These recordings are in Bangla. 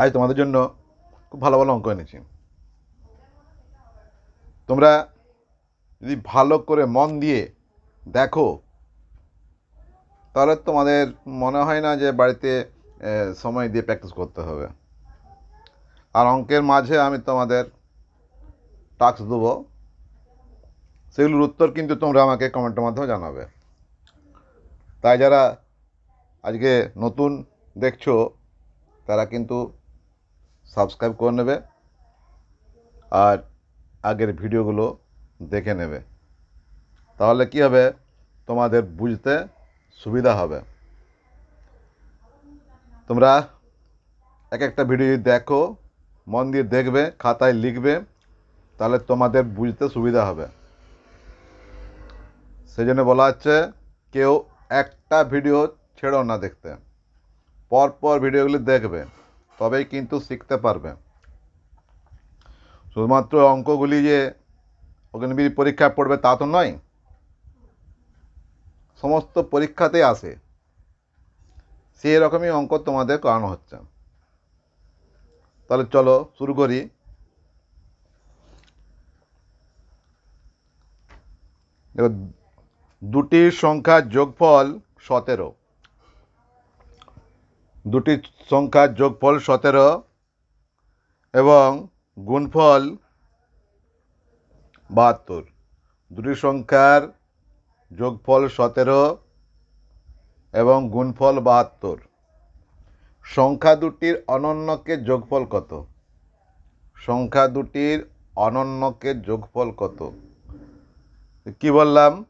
আজ তোমাদের জন্য খুব ভালো ভালো অঙ্ক এনেছি। তোমরা যদি ভালো করে মন দিয়ে দেখো, তাহলে তোমাদের মনে হয় না যে বাড়িতে সময় দিয়ে প্র্যাকটিস করতে হবে। আর অঙ্কের মাঝে আমি তোমাদের টাস্ক দেবো। সেগুলোর উত্তর কিন্তু তোমরা আমাকে কমেন্টের মাধ্যমে জানাবে। তাই যারা আজকে নতুন দেখছ, তারা কিন্তু সাবস্ক্রাইব করে নেবে আর আগের ভিডিওগুলো দেখে নেবে। তাহলে কি হবে? তোমাদের বুঝতে সুবিধা হবে। তোমরা এক একটা ভিডিও দেখো, মন দিয়ে দেখবে, খাতায় লিখবে, তাহলে তোমাদের বুঝতে সুবিধা হবে। সেই জন্য বলা হচ্ছে, কেউ একটা ভিডিও ছেড়ো না দেখতে। পর পর ভিডিওগুলি দেখবে। তবেই কিন্তু শিখতে পারবে। শুধুমাত্র অঙ্কগুলি যে অগ্নিবীর পরীক্ষায় পড়বে তা তো নয়, সমস্ত পরীক্ষাতেই আসে। সেই রকমই অঙ্ক তোমাদের করানো হচ্ছে। তাহলে চলো শুরু করি। দেখো দুটি সংখ্যার যোগফল সতেরো। দুটি সংখ্যার যোগফল সতেরো এবং গুণফল বাহাত্তর। দুটি সংখ্যার যোগফল সতেরো এবং গুণফল বাহাত্তর। সংখ্যা দুটির অনন্যকে যোগফল কত? সংখ্যা দুটির অনন্যকে যোগফল কত? কি বললাম?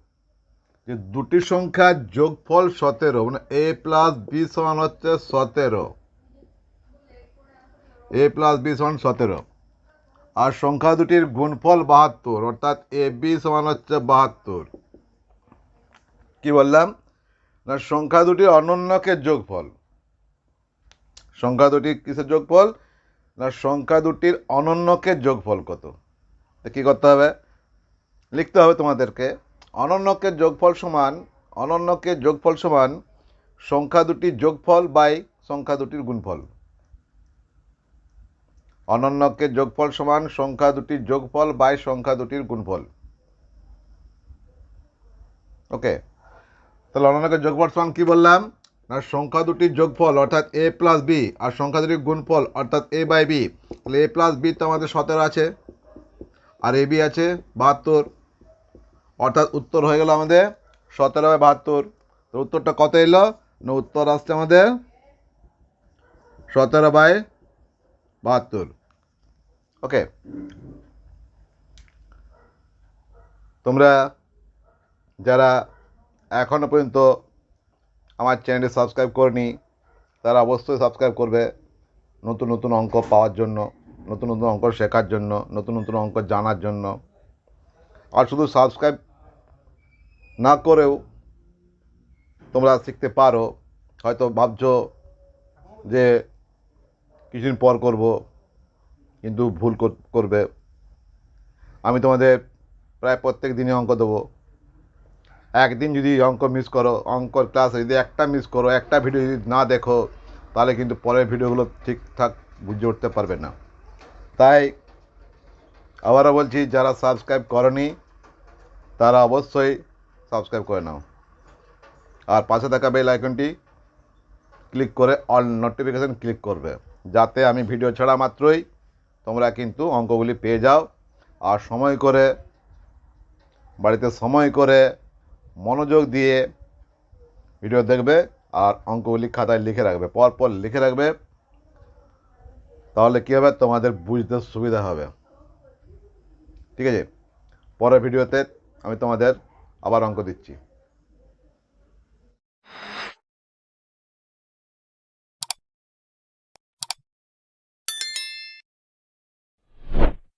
যে দুটি সংখ্যার যোগফল সতেরো মানে এ প্লাস বি সমান হচ্ছে সতেরো। এ প্লাস বি সমান সতেরো। আর সংখ্যা দুটির গুণফল বাহাত্তর, অর্থাৎ এ বি সমান হচ্ছে বাহাত্তর। কি বললাম? না, সংখ্যা দুটির অনন্যকের যোগফল। সংখ্যা দুটির কিসের যোগফল? না, সংখ্যা দুটির অনন্যকের যোগফল কত? কী করতে হবে? লিখতে হবে তোমাদেরকে। অনন্যকের যোগফল সমান, অনন্যকে যোগফল সমান, সংখ্যা দুটির যোগফল বাই সংখ্যা দুটির গুণফল। অনন্যকে যোগফল সমান, সংখ্যা দুটির যোগফল বাই সংখ্যা দুটির গুণফল। ওকে তাহলে অনন্যকের যোগফল সমান কি বললাম? না, সংখ্যা দুটির যোগফল, অর্থাৎ এ প্লাস বি আর সংখ্যা দুটির গুণফল, অর্থাৎ এ বাই বি তাহলে এ প্লাস বি তো আমাদের সতেরো আছে, আর এ বি আছে বাহাত্তর। অর্থাৎ উত্তর হয়ে গেল আমাদের সতেরো বাই বাহাত্তর। তো উত্তরটা কত এলো? না, উত্তর আসছে আমাদের সতেরো বাই বাহাত্তর। ওকে। তোমরা যারা এখনও পর্যন্ত আমার চ্যানেলটি সাবস্ক্রাইব করনি, তারা অবশ্যই সাবস্ক্রাইব করবে নতুন নতুন অঙ্ক পাওয়ার জন্য, নতুন নতুন অঙ্ক শেখার জন্য, নতুন নতুন অঙ্ক জানার জন্য। আর শুধু সাবস্ক্রাইব না করেও তোমরা শিখতে পারো, হয়তো ভাবছ যে কিছুদিন পর করব, কিন্তু ভুল কর- করবে। আমি তোমাদের প্রায় প্রত্যেক দিনই অঙ্ক দেবো। একদিন যদি অঙ্ক মিস করো, অঙ্কর ক্লাস যদি একটা মিস করো, একটা ভিডিও যদি না দেখো, তাহলে কিন্তু পরের ভিডিওগুলো ঠিকঠাক বুঝে উঠতে পারবে না। তাই আবারও বলছি, যারা সাবস্ক্রাইব করনি, তারা অবশ্যই সাবস্ক্রাইব করে নাও। আর পাশে থাকা বেল আইকনটি ক্লিক করে অল নোটিফিকেশান ক্লিক করবে। যাতে আমি ভিডিও ছাড়া মাত্রই তোমরা কিন্তু অঙ্কগুলি পেয়ে যাও। আর সময় করে, বাড়িতে সময় করে মনোযোগ দিয়ে ভিডিও দেখবে আর অঙ্কগুলি খাতায় লিখে রাখবে। পর পর লিখে রাখবে। তাহলে কী হবে? তোমাদের বুঝতে সুবিধা হবে। ঠিক আছে? পরের ভিডিওতে আমি তোমাদের আবার অঙ্ক দিচ্ছি।